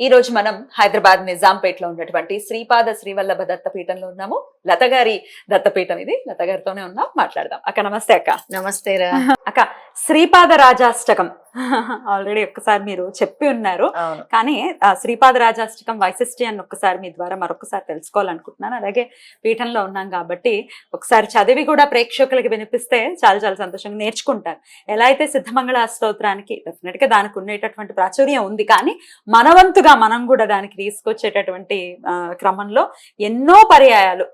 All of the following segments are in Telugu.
ఈ రోజు మనం హైదరాబాద్ నిజాంపేటలో ఉన్నటువంటి శ్రీపాద శ్రీవల్లభ దత్తపీఠంలో ఉన్నాము. లత గారి దత్తపీఠం ఇది. లత గారితోనే ఉన్నాం. మాట్లాడదాం. అక్క నమస్తే అక్క. నమస్తే అక్క శ్రీపాద రాజాష్టకం ఆల్రెడీ ఒక్కసారి మీరు చెప్పి ఉన్నారు. కానీ శ్రీపాద రాజాష్టకం వైశిష్టి అని ఒక్కసారి మీ ద్వారా మరొకసారి తెలుసుకోవాలనుకుంటున్నాను. అలాగే పీఠంలో ఉన్నాం కాబట్టి ఒకసారి చదివి కూడా ప్రేక్షకులకి వినిపిస్తే చాలా చాలా సంతోషంగా నేర్చుకుంటారు. ఎలా అయితే సిద్ధమంగళ స్తోత్రానికి డెఫినెట్గా దానికి ఉండేటటువంటి ప్రాచుర్యం ఉంది. కానీ మనవంతుగా మనం కూడా దానికి తీసుకొచ్చేటటువంటి క్రమంలో ఎన్నో పర్యాయాలు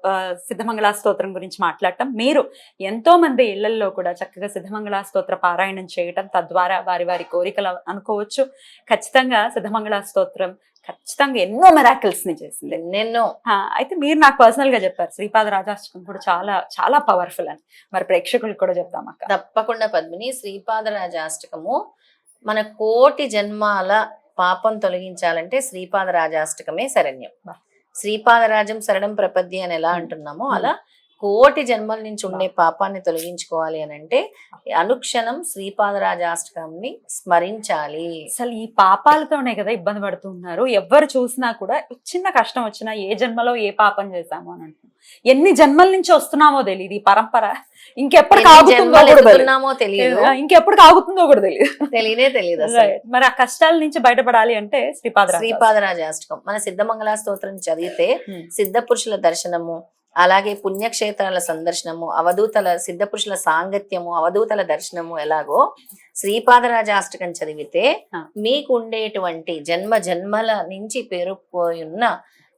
సిద్ధమంగళ స్తోత్రం గురించి మాట్లాడటం. మీరు ఎంతో మంది ఇళ్ళలో కూడా చక్కగా సిద్ధమంగళ స్తోత్ర పారాయణం చేయటం తద్వారా వారి వారి కోరికలు అనుకోవచ్చు. ఖచ్చితంగా సిద్ధమంగళ స్తోత్రం ఖచ్చితంగా ఎన్నో మెరాకిల్స్ని చేసింది. ఎన్నెన్నో. అయితే మీరు నాకు పర్సనల్గా చెప్పారు శ్రీపాద రాజాష్టకం కూడా చాలా చాలా పవర్ఫుల్ అని. మరి ప్రేక్షకులకు కూడా చెప్తాం అక్క. తప్పకుండా పద్మిని శ్రీపాదరాజాష్టకము మన కోటి జన్మాల పాపం తొలగించాలంటే శ్రీపాదరాజాష్టకమే శరణ్యం. బా. శ్రీపాదరాజం శరణం ప్రపద్య అని ఎలా అంటున్నామో అలా కోటి జన్మల నుంచి ఉండే పాపాన్ని తొలగించుకోవాలి అని అంటే అనుక్షణం శ్రీపాదరాజాష్టకంని స్మరించాలి. అసలు ఈ పాపాలతోనే కదా ఇబ్బంది పడుతున్నారు ఎవరు చూసినా కూడా చిన్న కష్టం వచ్చినా ఏ జన్మలో ఏ పాపం చేశామో అని అంటున్నాం ఎన్ని జన్మల నుంచి వస్తున్నామో తెలియదు ఈ పరంపర. ఇంకెప్పుడు కాగుతుందో తెలియదు ఇంకెప్పుడు కాగుతుందో కూడా తెలియదు తెలియనే తెలియదు. మరి ఆ కష్టాల నుంచి బయటపడాలి అంటే శ్రీపాద రాజాష్టకం. శ్రీపాదరాజాష్టకం. మన సిద్ధమంగళ స్తోత్రం చదివితే Hmm. సిద్ధ పురుషుల దర్శనము అలాగే పుణ్యక్షేత్రాల సందర్శనము అవధూతల సిద్ధ పురుషుల సాంగత్యము అవధూతల దర్శనము ఎలాగో శ్రీపాదరాజాష్టకం చదివితే ఆ. మీకు ఉండేటువంటి జన్మ జన్మల నుంచి పేరుకుపోయి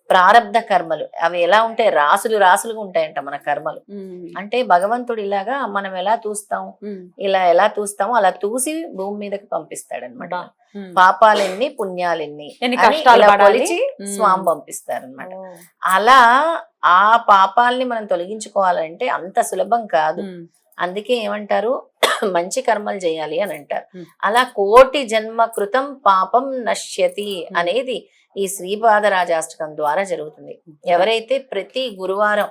ఉన్న ప్రారబ్ధ కర్మలు అవి ఎలా ఉంటాయి రాసులు రాసులుగా ఉంటాయంట మన కర్మలు. అంటే భగవంతుడు ఇలాగా మనం ఎలా తూస్తాం. ఇలా ఎలా తూస్తామో అలా తూసి భూమి మీదకి పంపిస్తాడనమాట. పాపాలెన్ని పుణ్యాలెన్ని? కొలిచి. స్వామి పంపిస్తారనమాట. అలా ఆ పాపాల్ని మనం తొలగించుకోవాలంటే అంత సులభం కాదు. అందుకే ఏమంటారు మంచి కర్మలు చేయాలి అని అంటారు. అలా కోటి జన్మ కృతం పాపం నశ్యతి. అనేది ఈ శ్రీపాదరాజాష్టకం ద్వారా జరుగుతుంది. ఎవరైతే ప్రతి గురువారం.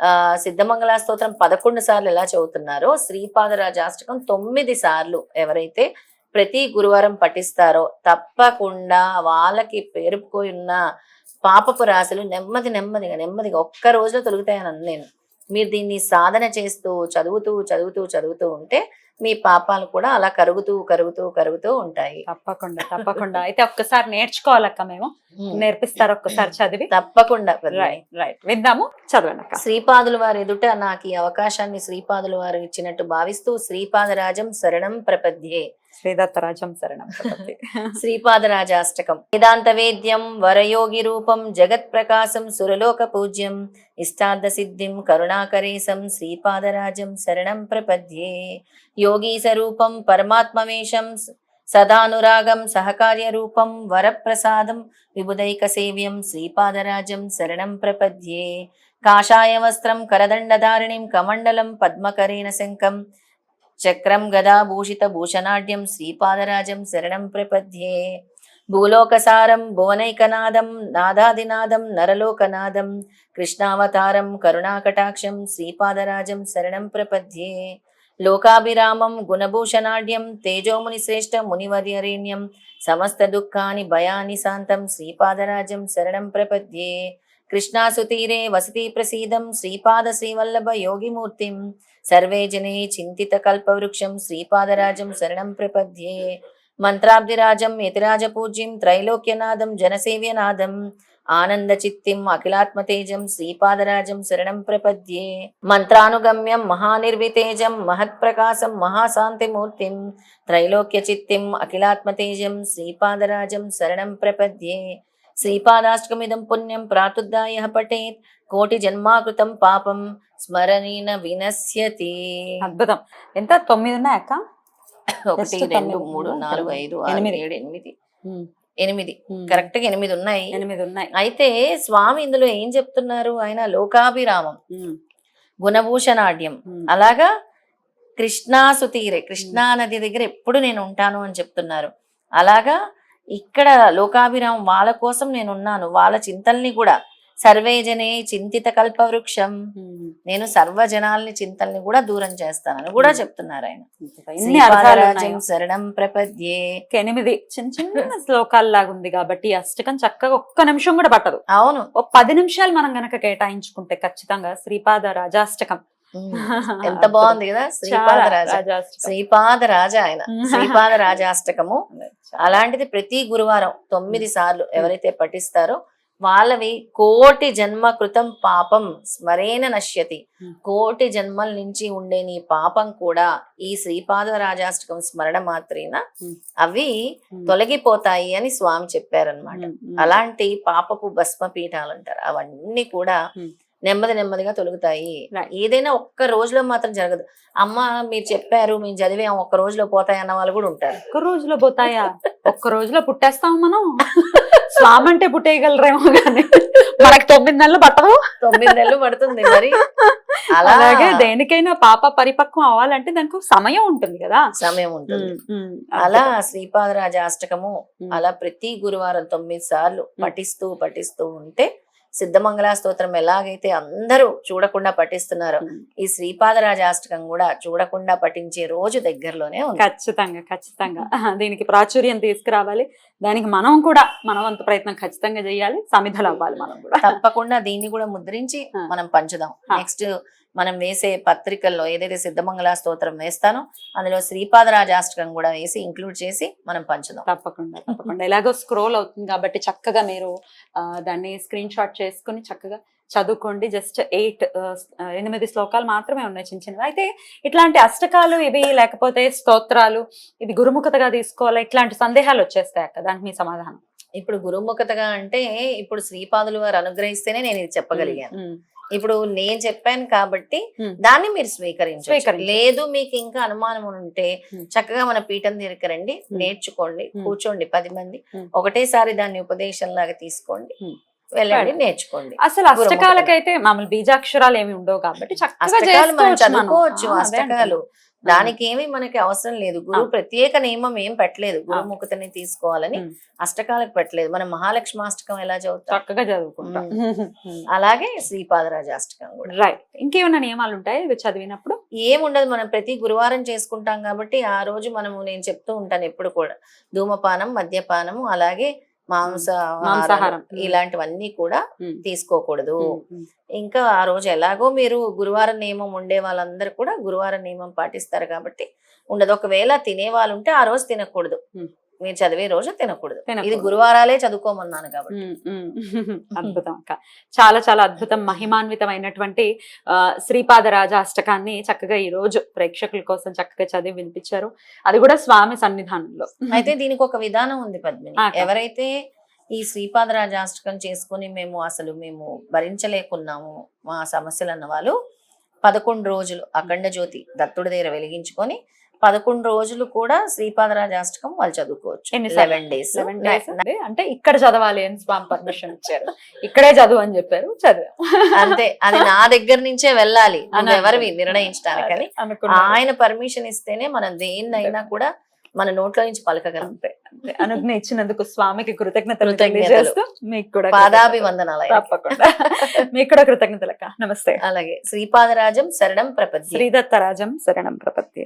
ఆ సిద్ధమంగళ స్తోత్రం పదకొండు సార్లు ఎలా చదువుతున్నారో శ్రీపాదరాజాష్టకం తొమ్మిది సార్లు ఎవరైతే ప్రతి గురువారం పఠిస్తారో తప్పకుండా వాళ్ళకి పేరుకుపోయి ఉన్న పాపపు రాశులు నెమ్మది నెమ్మదిగా నెమ్మదిగా ఒక్క రోజులో తొలుగుతాయని నేను. మీరు దీన్ని సాధన చేస్తూ చదువుతూ చదువుతూ చదువుతూ ఉంటే మీ పాపాలు కూడా అలా కరుగుతూ కరుగుతూ కరుగుతూ ఉంటాయి. తప్పకుండా తప్పకుండా. అయితే ఒక్కసారి నేర్చుకోవాలక్క మేము. నేర్పిస్తారు ఒక్కసారి చదివి? తప్పకుండా. Right right. విందాము చదవండి శ్రీపాదుల వారి ఎదుట నాకు ఈ అవకాశాన్ని శ్రీపాదుల వారు ఇచ్చినట్టు భావిస్తూ శ్రీపాదరాజం శరణం ప్రపద్యే. శ్రీదత్తరాజం శరణం శ్రీపాదరాజాష్టకం. వేదాంత వేద్యం వరయోగి రూపం జగత్ ప్రకాశం సురలోక పూజ్యం ఇష్టార్థ సిద్ధిం కరుణాకరేశం శ్రీపాదరాజం శరణం ప్రపద్యే. యోగీ స్వరూపం పరమాత్మవేశం సదానురాగం సహకార్య రూపం వరప్రసాదం విబుదైక సేవ్యం శ్రీపాదరాజం శరణం ప్రపద్యే. కాషాయ వస్త్రం కరదండధారిణిం కమండలం పద్మకరేణ శంఖం చక్రం గదాభూషిత భూషణాఢ్యం శ్రీపాదరాజం శరణం ప్రపద్యే. భూలోకసారం భువనైకనాదం నాదాదినాదం నరలోకనాదం కృష్ణావతారం కరుణాకటాక్షం శ్రీపాదరాజం శరణం ప్రపద్యే. లోకాభిరామం గుణభూషణాఢ్యం తేజోముని శ్రేష్ఠ మునివర్యరేణ్యం సమస్త దుఃఖాని భయాని శాంతం శ్రీపాదరాజం శరణం ప్రపద్యే. కృష్ణాసుతీరే వసతి ప్రసీదం శ్రీపాద శ్రీవల్లభ యోగిమూర్తిం. సర్వే జనే చింతిత కల్పవృక్షం శ్రీపాదరాజం శరణం ప్రపద్యే. మంత్రాబ్దిరాజం యతిరాజ పూజ్యం త్రైలోక్యనాదం జనసేవ్యనాదం. ఆనంద చిత్తిం అఖిలాత్మతేజం శ్రీపాదరాజం శరణం ప్రపద్యే. మంత్రానుగమ్యం మహానిర్వితేజం మహత్ప్రకాశం మహాశాంతిమూర్తిం. త్రైలోక్య చిత్తిం అఖిలాత్మతేజం శ్రీపాదరాజం శరణం ప్రపద్యే. శ్రీపాదాష్టకమిదం పుణ్యం ప్రాతుద్దాయ పఠేత్. కోటి జన్మాకృతం పాపం స్మరణీన వినశ్యతి. అద్భుతం. ఎంత? తొమ్మిది ఉన్నాయి అక్క? ఒకటి రెండు మూడు నాలుగు ఐదు ఎనిమిది. ఏడు ఎనిమిది. ఎనిమిది. కరెక్ట్గా ఎనిమిది ఉన్నాయి. ఎనిమిది ఉన్నాయి. అయితే స్వామి ఇందులో ఏం చెప్తున్నారు? ఆయన లోకాభిరామం. ఉమ్. అలాగా కృష్ణాసు తీరే కృష్ణా నది దగ్గర ఎప్పుడు నేను ఉంటాను అని చెప్తున్నారు. అలాగా ఇక్కడ లోకాభిరామం వాళ్ళ కోసం నేను ఉన్నాను వాళ్ళ చింతల్ని కూడా సర్వేజనే చింతిత కల్పవృక్షం. నేను సర్వజనాల్ని చింతల్ని కూడా దూరం చేస్తానని కూడా చెప్తున్నారు ఆయన. శరణం ప్రపద్యే ఎనిమిది చిన్న చిన్న శ్లోకాల్లాగా ఉంది కాబట్టి అష్టకం చక్కగా ఒక్క నిమిషం కూడా పట్టదు అవును ఒక పది నిమిషాలు మనం గనక కేటాయించుకుంటే ఖచ్చితంగా శ్రీపాద రాజాష్టకం. ఎంత బాగుంది కదా? శ్రీపాద రాజ. శ్రీపాద రాజ ఆయన. శ్రీపాద రాజాష్టకము. అలాంటిది ప్రతి గురువారం తొమ్మిది సార్లు ఎవరైతే పఠిస్తారో వాళ్ళవి కోటి జన్మ కృతం పాపం స్మరేణ నశ్యతి. కోటి జన్మల నుంచి ఉండే నీ పాపం కూడా ఈ శ్రీపాద రాజాష్టకం స్మరణ మాత్రేన. అవి తొలగిపోతాయి అని స్వామి చెప్పారనమాట. అలాంటి పాపపు భస్మ పీఠాలు అంటారు అవన్నీ కూడా. నెమ్మది నెమ్మదిగా తొలుగుతాయి. ఏదైనా ఒక్క రోజులో మాత్రం జరగదు. అమ్మ మీరు చెప్పారు మేము చదివాం ఒక్క రోజులో పోతాయి అన్న వాళ్ళు కూడా ఉంటారు. ఒక్క రోజులో పోతాయా? ఒక్క రోజులో పుట్టేస్తాం మనం. స్వామి అంటే పుట్టేయగలరేమో కానీ మనకి తొమ్మిది నెలలు పట్టదు తొమ్మిది నెలలు పడుతుంది మరి. అలా అలాగే దేనికైనా పాప పరిపక్వం అవ్వాలంటే దానికి సమయం ఉంటుంది కదా. సమయం ఉంటుంది. అలా శ్రీపాదరాజ అష్టకము. అలా ప్రతి గురువారం తొమ్మిది సార్లు పఠిస్తూ పఠిస్తూ ఉంటే సిద్ధమంగళ స్తోత్రం ఎలాగైతే అందరూ చూడకుండా పఠిస్తున్నారో. ఈ శ్రీపాదరాజ అష్టకం కూడా చూడకుండా పఠించే రోజు దగ్గరలోనే ఉంది ఖచ్చితంగా ఖచ్చితంగా దీనికి ప్రాచుర్యం తీసుకురావాలి దానికి మనం కూడా మన వంతు ప్రయత్నం ఖచ్చితంగా చేయాలి సమిధలు అవ్వాలి మనం కూడా తప్పకుండా దీన్ని కూడా ముద్రించి. మనం పంచుదాం. నెక్స్ట్ మనం వేసే పత్రికల్లో ఏదైతే సిద్ధమంగళ స్తోత్రం వేస్తానో అందులో శ్రీపాదరాజాష్టకం కూడా వేసి ఇంక్లూడ్ చేసి మనం పంచుదాం. తప్పకుండా తప్పకుండా. ఎలాగో స్క్రోల్ అవుతుంది కాబట్టి చక్కగా మీరు దాన్ని స్క్రీన్ షాట్ చేసుకుని చక్కగా చదువుకోండి. జస్ట్ ఎయిట్ ఎనిమిది శ్లోకాలు మాత్రమే ఉన్నాయి చిన్న చిన్నవి. అయితే ఇట్లాంటి అష్టకాలు ఇవి లేకపోతే స్తోత్రాలు ఇది గురుముఖతగా తీసుకోవాలా? ఇట్లాంటి సందేహాలు వచ్చేస్తాయి అక్క. దానికి మీ సమాధానం. ఇప్పుడు గురుముఖతగా అంటే ఇప్పుడు శ్రీపాదులు వారు అనుగ్రహిస్తేనే నేను ఇది చెప్పగలిగాను. ఇప్పుడు నేను చెప్పాను కాబట్టి. దాన్ని మీరు స్వీకరించు. లేదు మీకు ఇంకా అనుమానం ఉంటే. చక్కగా మన పీఠం దగ్గరికి రండి. నేర్చుకోండి. కూర్చోండి పది మంది. ఒకటేసారి దాన్ని ఉపదేశం లాగా తీసుకోండి. వెళ్ళండి. నేర్చుకోండి అసలు అష్టకాలకైతే మామూలు బీజాక్షరాలు ఏమి ఉండవు కాబట్టి చక్కగా. చదువుకోవచ్చు అష్టకాలు దానికి ఏమి మనకి అవసరం లేదు. గురువు. ప్రత్యేక నియమం ఏం పెట్టలేదు. గురుముఖతని తీసుకోవాలని. అష్టకాలకు పెట్టలేదు. మనం మహాలక్ష్మి అష్టకం ఎలా చదువుతాం? చక్కగా చదువుకుంటాం. అలాగే శ్రీపాదరాజ అష్టకం కూడా. రైట్ ఇంకేమైనా నియమాలు ఉంటాయి ఇవి చదివినప్పుడు? ఏముండదు. మనం ప్రతి గురువారం చేసుకుంటాం కాబట్టి ఆ రోజు మనము నేను చెప్తూ ఉంటాను ఎప్పుడు కూడా. ధూమపానం మద్యపానము అలాగే మాంసాహారం. ఇలాంటివన్నీ కూడా. తీసుకోకూడదు. ఇంకా ఆ రోజు ఎలాగో మీరు గురువారం నియమం ఉండే వాళ్ళందరూ కూడా గురువారం నియమం పాటిస్తారు కాబట్టి ఉండదు ఒకవేళ తినే వాళ్ళు ఉంటే ఆ రోజు తినకూడదు. మీరు చదివే రోజు తినకూడదు. ఇది గురువారాలే చదువుకోమన్నాను కాబట్టి. అద్భుతం అక్క చాలా చాలా అద్భుతం మహిమాన్వితమైనటువంటి ఆ, శ్రీపాదరాజ అష్టకాన్ని చక్కగా ఈ రోజు ప్రేక్షకుల కోసం చక్కగా చదివి వినిపించారు అది కూడా స్వామి సన్నిధానంలో అయితే దీనికి ఒక విధానం ఉంది పద్మిని. ఎవరైతే ఈ శ్రీపాదరాజాష్టకం చేసుకుని మేము అసలు మేము భరించలేకున్నాము మా సమస్యలు అన్న వాళ్ళు పదకొండు రోజులు అఖండ జ్యోతి దత్తుడి దగ్గర వెలిగించుకొని పదకొండు రోజులు కూడా శ్రీపాదరాజాష్టకం వాళ్ళు చదువుకోవచ్చు? లెవెన్ డేస్ అంటే ఇక్కడ చదవాలి అని స్వామి పర్మిషన్ ఇచ్చారు. ఇక్కడే చదువు అని చెప్పారు. చదివాం. అంతే. అది నా దగ్గర నుంచే వెళ్ళాలి. అని ఎవరివి. నిర్ణయించడానికని అనుకున్నాను. ఆయన పర్మిషన్ ఇస్తేనే మనం దేన్నైనా కూడా మన నోట్లో నుంచి పలకగలం. అనుజ్ఞ ఇచ్చినందుకు స్వామికి కృతజ్ఞతలు. తెలియజేస్తూ మీకు కూడా పాదాభివందనాలు. తప్పకుండా. మీకు కూడా కృతజ్ఞతలక్క. నమస్తే. అలాగే. శ్రీపాదరాజం శరణం ప్రపద్య. శ్రీదత్తరాజం శరణం ప్రపత్తి